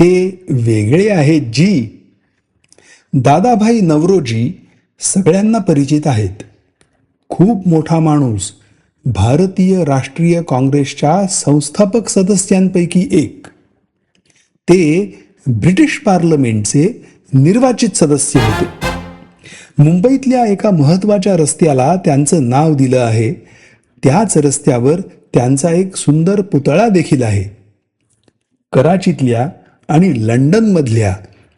ते वेगळे आहेत जी दादाभाई नवरोजी सगळ्यांना परिचित आहेत. खूप मोठा माणूस भारतीय राष्ट्रीय काँग्रेसच्या संस्थापक सदस्यांपैकी एक. ते ब्रिटिश पार्लमेंटचे निर्वाचित सदस्य होते. मुंबईतल्या एका महत्त्वाच्या रस्त्याला त्यांचं नाव दिलं आहे. त्याच रस्त्यावर त्यांचा एक सुंदर पुतळा देखील आहे. कराचीतल्या आणि लंडनमधल्या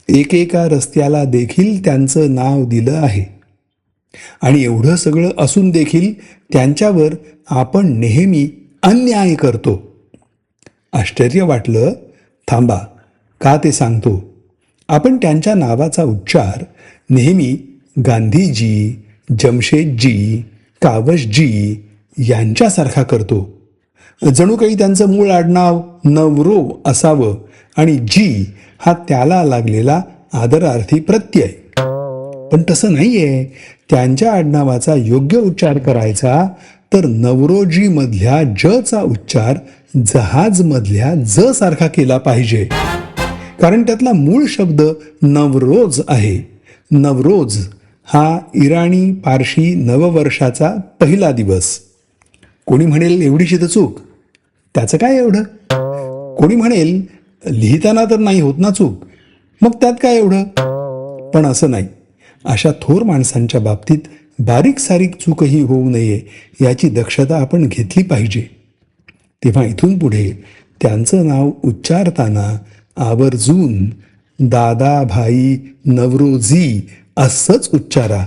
एकेका रस्त्याला देखील त्यांचं नाव दिलं आहे. आणि एवढं सगळं असून देखील त्यांच्यावर आपण नेहमी अन्याय करतो. आश्चर्य वाटलं? थांबा का ते सांगतो? आपण त्यांच्या नावाचा उच्चार नेहमी गांधीजी जमशेदजी कावशजी यांच्यासारखा करतो. जणू काही त्यांचं मूळ आडनाव नवरो असावं आणि जी हा त्याला लागलेला आदरार्थी प्रत्यय. पण तसं नाहीये. त्यांच्या आडनावाचा योग्य उच्चार करायचा तर नवरोजी मधल्या जचा उच्चार जहाज मधल्या ज सारखा केला पाहिजे. कारण त्यातला मूळ शब्द नवरोज आहे. नवरोज हा इराणी पारशी नववर्षाचा पहिला दिवस. कोणी म्हणेल एवढीशी तर चूक. त्याचं काय एवढं? कोणी म्हणेल लिहिताना तर नाही होत ना चूक. मग त्यात काय एवढं? पण असं नाही. अशा थोर माणसांच्या बाबतीत बारीक सारीक चूकही होऊ नये याची दक्षता आपण घेतली पाहिजे. तेव्हा इथून पुढे त्यांचं नाव उच्चारताना आवर्जून दादाभाई नवरोजी असंच उच्चारा.